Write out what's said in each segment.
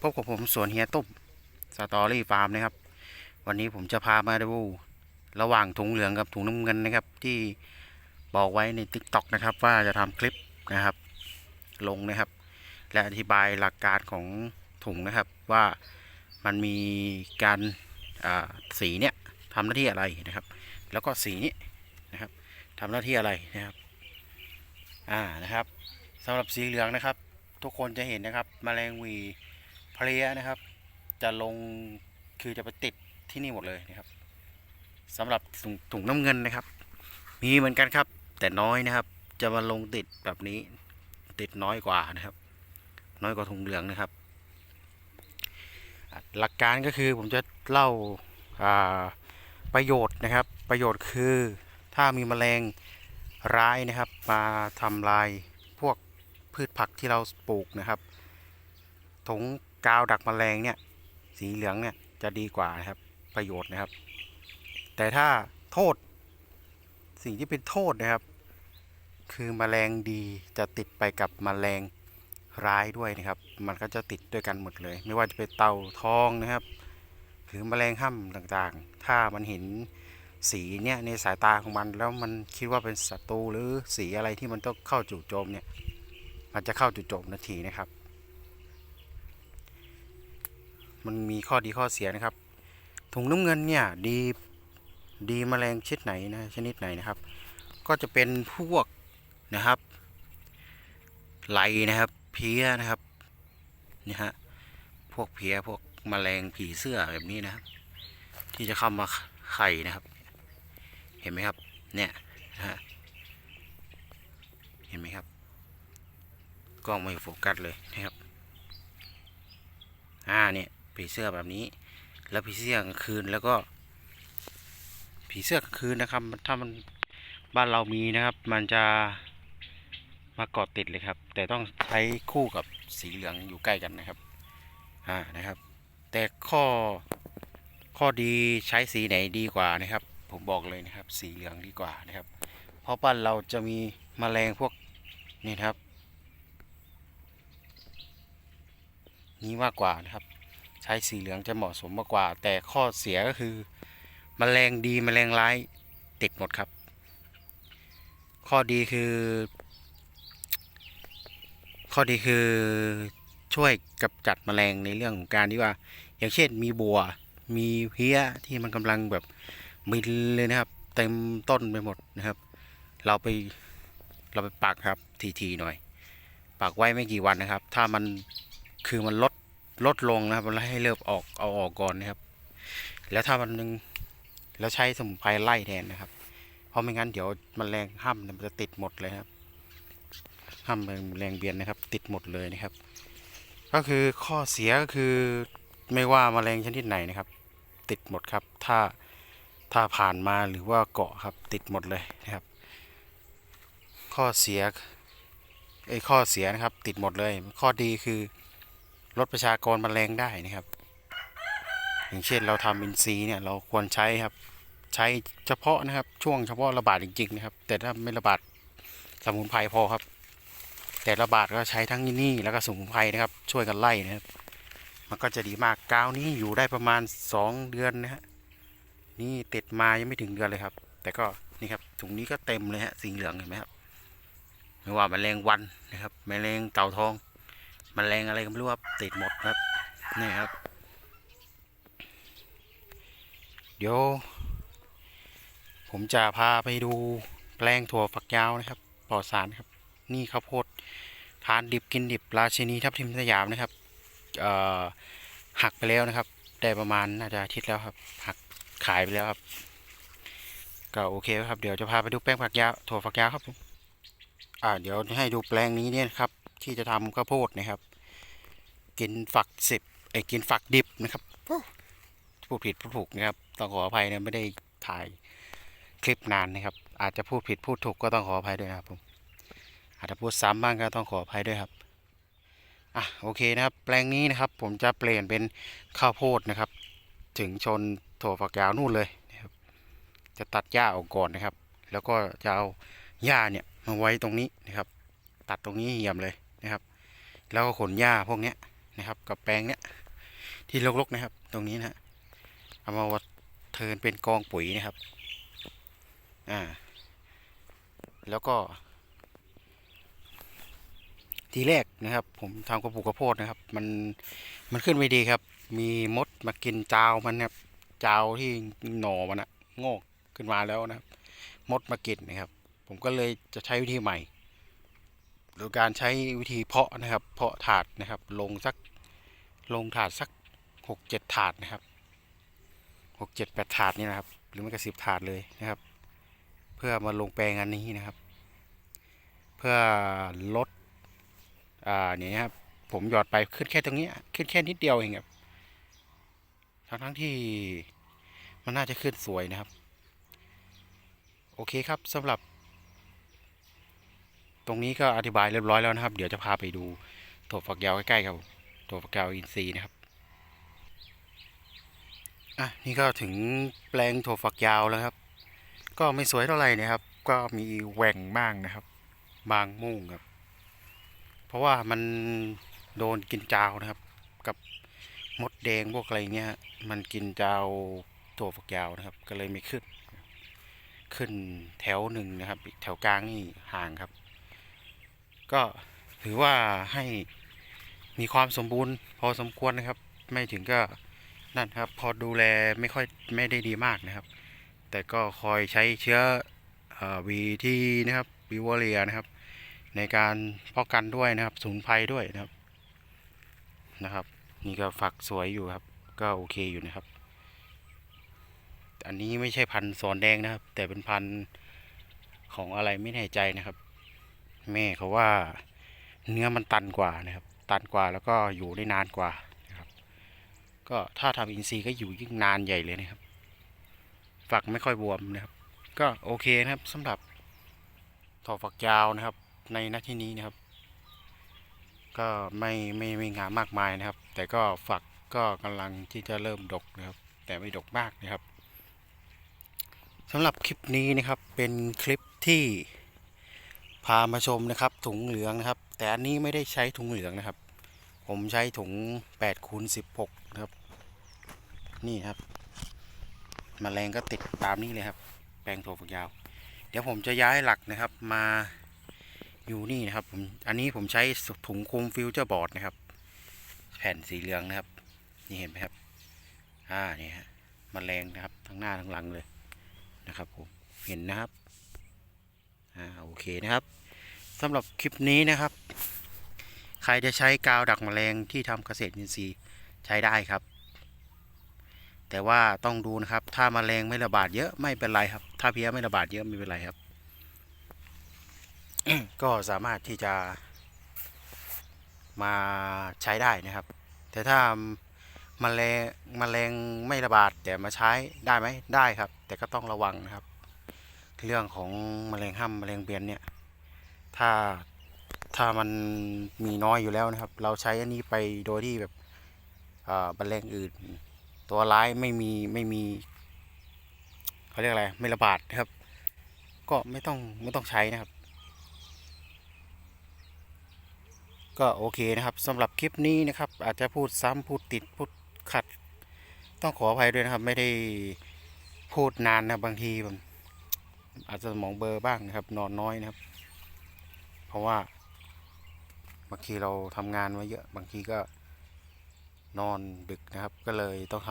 พบกับผมสวนเฮียตุ้มสตอรี่ฟาร์มนะครับ วันนี้ผมจะพามาดูระหว่างถุงเหลืองกับถุงน้ำเงินนะครับ ที่บอกไว้ใน t ิ k t o k นะครับ ว่าจะทำคลิปนะครับ ลงนะครับ และอธิบายหลักการของถุงนะครับ ว่ามันมีการสีเนี่ยทำหน้าที่อะไรนะครับ แล้วก็สีนี้นะครับทำหน้าที่อะไรนะครับอ่านะครับสำหรับสีเหลืองนะครับ ทุกคนจะเห็นนะครับแมลงวี เพลียนะครับ จะลงคือจะไปติดที่นี่หมดเลยนะครับสำหรับถุงถุงน้ำเงินนะครับ มีเหมือนกันครับ แต่น้อยนะครับ จะมาลงติดแบบนี้ ติดน้อยกว่านะครับ น้อยกว่าถุงเหลืองนะครับ หลักการก็คือผมจะเล่าอ่าประโยชน์นะครับ ประโยชน์คือถ้ามีแมลงร้ายนะครับ มาทำลายพวกพืชผักที่เราปลูกนะครับถุง กาวดักแมลงเนี่ยสีเหลืองเนี่ยจะดีกว่านะครับประโยชน์นะครับ แต่ถ้าโทษ สิ่งที่เป็นโทษนะครับ คือแมลงดีจะติดไปกับแมลงร้ายด้วยนะครับ มันก็จะติดด้วยกันหมดเลย ไม่ว่าจะเป็นเต่าทองนะครับหรือแมลงห้ำต่างๆ ถ้ามันเห็นสีเนี่ยในสายตาของมันแล้วมันคิดว่าเป็นศัตรูหรือสีอะไรที่มันต้องเข้าจู่โจมเนี่ย มันจะเข้าจู่โจมนาทีนะครับ มันมีข้อดีข้อเสียนะครับ ถุงน้ำเงินเนี่ยดีดีแมลงชนิดไหนนะชนิดไหนนะครับ ก็จะเป็นพวกนะครับไหลนะครับ เพี้ยนะครับนี่ฮะพวกเพี้ยพวกแมลงผีเสื้อแบบนี้นะครับ ที่จะเข้ามาไข่นะครับ เห็นไหมครับ เนี่ยนะฮะเห็นไหมครับกล้องไม่โฟกัสเลยนะครับ อ่าเนี่ย ผีเสื้อแบบนี้ แล้วผีเสื้อกลางคืนแล้วก็ ผีเสื้อกลางคืนนะครับ ถ้ามันบ้านเรามีนะครับ มันจะมาเกาะติดเลยครับ แต่ต้องใช้คู่กับสีเหลืองอยู่ใกล้กันนะครับอ่านะครับ แต่ข้อข้อดีใช้สีไหนดีกว่านะครับ ผมบอกเลยนะครับ สีเหลืองดีกว่านะครับ เพราะบ้านเราจะมีแมลงพวกนี่ครับ นี้มากกว่านะครับ ช้สีเหลืองจะเหมาะสมมากกว่า แต่ข้อเสียก็คือแมลงดีแมลงร้ายติดหมดครับ ข้อดีคือ ข้อดีคือช่วยกับจัดแมลงในเรื่องของการที่ว่า อย่างเช่นมีบัว มีเพี้ยที่มันกำลังแบบมินเลยนะครับ เต็มต้นไปหมดนะครับ เราไปเราไปปักครับทีๆหน่อยปักไว้ไม่กี่วันนะครับ ถ้ามันคือมันลด ลดลงนะครับแล้วให้เลิกออกเอาออกก่อนนะครับ แล้วถ้ามันยังแล้วใช้สมุนไพรไล่แทนนะครับ เพราะไม่งั้นเดี๋ยวมแมลงห้ำเนี่ยมันจะติดหมดเลยครับห้ำแมลงเบียนนะครับ ติดหมดเลยนะครับ ก็คือข้อเสียก็คือไม่ว่าแมลงชนิดไหนนะครับ ติดหมดครับ ถ้าถ้าผ่านมาหรือว่าเกาะครับ ติดหมดเลยนะครับ ข้อเสียไอ้ข้อเสียนะครับ ติดหมดเลย ข้อดีคือ ลดประชากรแมลงได้นะครับ อย่างเช่นเราทำอินทรีย์เนี่ยเราควรใช้ครับ ใช้เฉพาะนะครับ ช่วงเฉพาะระบาดจริงๆนะครับ แต่ถ้าไม่ระบาดสมุนไพรพอครับ แต่ระบาดก็ใช้ทั้งนี่แล้วก็สมุนไพรนะครับ ช่วยกันไล่นะครับ มันก็จะดีมากกาวนี้อยู่ได้ประมาณสองเดือนนะฮะนี่ติดมายังไม่ถึงเดือนเลยครับ แต่ก็นี่ครับถุงนี้ก็เต็มเลยฮะสีเหลืองเห็นไหมครับไม่ว่าแมลงวันนะครับแมลงเต่าทอง แมลงอะไรก็ไม่รู้ครับติดหมดครับนี่ครับ เดี๋ยว ผมจะพาไปดูแปลงถั่วฝักยาวนะครับปลอดสารครับ นี่ข้าวโพดทานดิบกินดิบราชินีทับทิมสยามนะครับหักไปแล้วนะครับ ได้ประมาณน่าจะอาทิตย์แล้วครับ หักขายไปแล้วครับก็โอเคครับ เดี๋ยวจะพาไปดูแปลงฝักยาวถั่วฝักยาวครับผมอ่าเดี๋ยวให้ดูแปลงนี้เนี่ยครับ ที่จะทำข้าวโพดนะครับ กินฝักสิบไอ้ยกินฝักดิบนะครับพูดผิดพูดถูกนะครับต้องขออภัยนะไม่ได้ถ่ายคลิปนานนะครับ อาจจะพูดผิดพูดถูกก็ต้องขออภัยด้วยนะครับผมอาจจะพูดซ้ำบ้างก็ต้องขออภัยด้วยครับอะโอเคนะครับ แปลงนี้นะครับ ผมจะเปลี่ยนเป็นข้าวโพดนะครับ ถึงชนถั่วฝักยาวนู่นเลยนะครับ จะตัดหญ้าออกก่อนนะครับ แล้วก็จะเอาหญ้าเนี่ยมาไว้ตรงนี้นะครับ ตัดตรงนี้เหี่ยมเลยนะครับ แล้วก็ขนหญ้าพวกเนี้ย นะครับ กับแปลงเนี้ยที่รกๆนะครับ ตรงนี้นะฮะเอามาวัดเทินเป็นกองปุ๋ยนะครับอ่าแล้วก็ ทีแรกนะครับ ผมทำกระปุกกระโพดนะครับ มันมันขึ้นไม่ดีครับ มีมดมากินจาวมันนะครับจาวที่หน่อมันอะงอกขึ้นมาแล้วนะครับ มดมากินนะครับ ผมก็เลยจะใช้วิธีใหม่ โดยการใช้วิธีเพาะนะครับ เพาะถาดนะครับ ลงสักลงถาดสักหกเจ็ดถาดนะครับหกเจ็ดแปดถาดนี่นะครับ หรือไม่ก็สิบถาดเลยนะครับ เพื่อมาลงแปลงอันนี้นะครับ เพื่อลดอ่าเนี่ยครับผมหยอดไปขึ้นแค่ตรงนี้ขึ้นแค่นิดเดียวเองครับทั้งทั้งที่มันน่าจะขึ้นสวยนะครับ โอเคครับสำหรับ ตรงนี้ก็อธิบายเรียบร้อยแล้วนะครับ เดี๋ยวจะพาไปดูถั่วฝักยาวใกล้ๆครับถั่วฝักยาวอินทรีย์นะครับอะนี่ก็ถึงแปลงถั่วฝักยาวแล้วครับ ก็ไม่สวยเท่าไหร่นะครับ ก็มีแหว่งบ้างนะครับ บางมุ้งครับ เพราะว่ามันโดนกินจาวนะครับ กับมดแดงพวกอะไรเงี้ยมันกินจาวถั่วฝักยาวนะครับ ก็เลยไม่ขึ้น ขึ้นแถวหนึ่งนะครับ แถวกลางนี่ห่างครับ ก็ถือว่าให้มีความสมบูรณ์ พอสมควรนะครับ ไม่ถึงก็นั่นครับ พอดูแลไม่ค่อยไม่ได้ดีมากนะครับ แต่ก็คอยใช้เชื้อวีทีนะครับวิวเรียนะครับ ในการป้องกันด้วยนะครับสูนไพรด้วยนะครับนะครับ นี่ก็ฝักสวยอยู่ครับ ก็โอเคอยู่นะครับ อันนี้ไม่ใช่พันธุ์สอนแดงนะครับ แต่เป็นพันธุ์ของอะไรไม่แน่ใจนะครับ แม่เขาว่าเนื้อมันตันกว่านะครับ ตันกว่าแล้วก็อยู่ได้นานกว่านะครับ ก็ถ้าทำอินทรีย์ก็อยู่ยิ่งนานใหญ่เลยนะครับ ฝักไม่ค่อยบวมนะครับ ก็โอเคนะครับสำหรับถั่วฝักยาวนะครับ ในหน้าที่นี้นะครับ ก็ไม่ไม่ไม่งามมากมายนะครับ แต่ก็ฝักก็กำลังที่จะเริ่มดกนะครับ แต่ไม่ดกมากนะครับสำหรับคลิปนี้นะครับเป็นคลิปที่ พามาชมนะครับ ถุงเหลืองนะครับ แต่อันนี้ไม่ได้ใช้ถุงเหลืองนะครับ ผมใช้ถุง8คูณ16นะครับ นี่ครับมแมลงก็ติดตามนี้เลยครับ แปลงถั่วฝักยาว เดี๋ยวผมจะย้ายหลักนะครับมาอยู่นี่นะครับผมอันนี้ผมใช้ถุงคุมฟิวเจอร์บอร์ดนะครับ แผ่นสีเหลืองนะครับ นี่เห็นไหมครับอ่านี่ฮะมแมลงนะครับทั้งหน้าทั้งหลังเลยนะครับผมเห็นนะครับ อ่าโอเคนะครับสำหรับคลิปนี้นะครับ ใครจะใช้กาวดักแมลงที่ทำเกษตรอินทรีย์ใช้ได้ครับ แต่ว่าต้องดูนะครับ ถ้ามาแมลงไม่ระบาดเยอะไม่เป็นไรครับ ถ้าเพี้ยไม่ระบาดเยอะไม่เป็นไรครับ ก็สามารถที่จะ มาใช้ได้นะครับ แต่ถ้ามาแมลงมแมลงไม่ระบาดแต่มาใช้ได้ไหมได้ครับ แต่ก็ต้องระวังนะครับ เรื่องของมแมลงห้ามแมลงเบียนเนี่ย ถ้าถ้ามันมีน้อยอยู่แล้วนะครับ เราใช้อันนี้ไปโดยที่แบบแมลงอื่น ตัวร้ายไม่มีไม่มีเขาเรียกอะไรไม่ระบาดนะครับ ก็ไม่ต้องไม่ต้องใช้นะครับ ก็โอเคนะครับสำหรับคลิปนี้นะครับ อาจจะพูดซ้ำพูดติดพูดขัด ต้องขออภัยด้วยนะครับ ไม่ได้พูดนานนะบางทีผม อาจจะสมองเบอร์บ้างนะครับ นอนน้อยนะครับ เพราะว่าบางทีเราทำงานมาเยอะบางทีก็นอนดึกนะครับ ก็เลยต้องท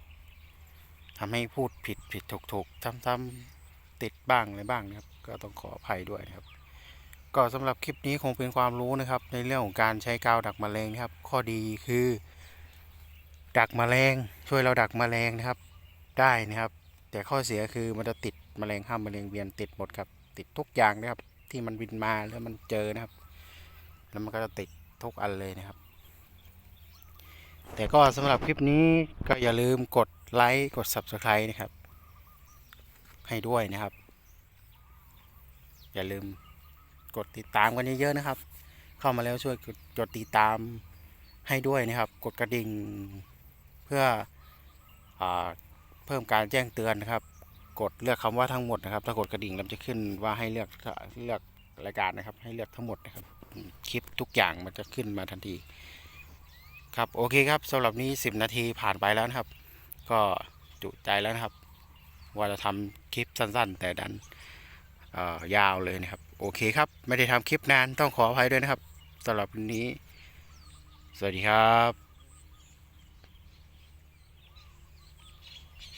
ำทำให้พูดผิดผิดถูกถูกซ้ำๆติดบ้างอะไรบ้างนะครับ ก็ต้องขออภัยด้วยนะครับ ก็สำหรับคลิปนี้คงเป็นความรู้นะครับ ในเรื่องของการใช้กาวดักแมลงนะครับ ข้อดีคือ ดักแมลงช่วยเราดักแมลงนะครับ ได้นะครับ แต่ข้อเสียคือมันจะติดแมลงห้ามแมลงเวียนติดหมดครับ ติดทุกอย่างนะครับ ที่มันบินมาแล้วมันเจอนะครับ แล้วมันก็จะติดทุกอันเลยนะครับ แต่ก็สำหรับคลิปนี้ก็อย่าลืมกดไลค์กด Subscribe นะครับ ให้ด้วยนะครับ อย่าลืมกดติดตามกันเยอะๆนะครับ เข้ามาแล้วช่วยกดติดตามให้ด้วยนะครับ กดกระดิ่งเพื่ออา พิ่มการแจ้งเตือนนะครับ กดเลือกคำว่าทั้งหมดนะครับ ถ้ากดกระดิ่งแล้วจะขึ้นว่าให้เลือกเลือกรายการนะครับ ให้เลือกทั้งหมดนะครับ คลิปทุกอย่างมันจะขึ้นมาทันที ครับโอเคครับสำหรับนี้ 10 นาทีผ่านไปแล้วนะครับ ก็จุใจแล้วนะครับ ว่าจะทำคลิปสั้น ๆ แต่ดันยาวเลยนะครับ โอเคครับ ไม่ได้ทำคลิปนานต้องขออภัยด้วยนะครับสำหรับวันนี้ สวัสดีครับ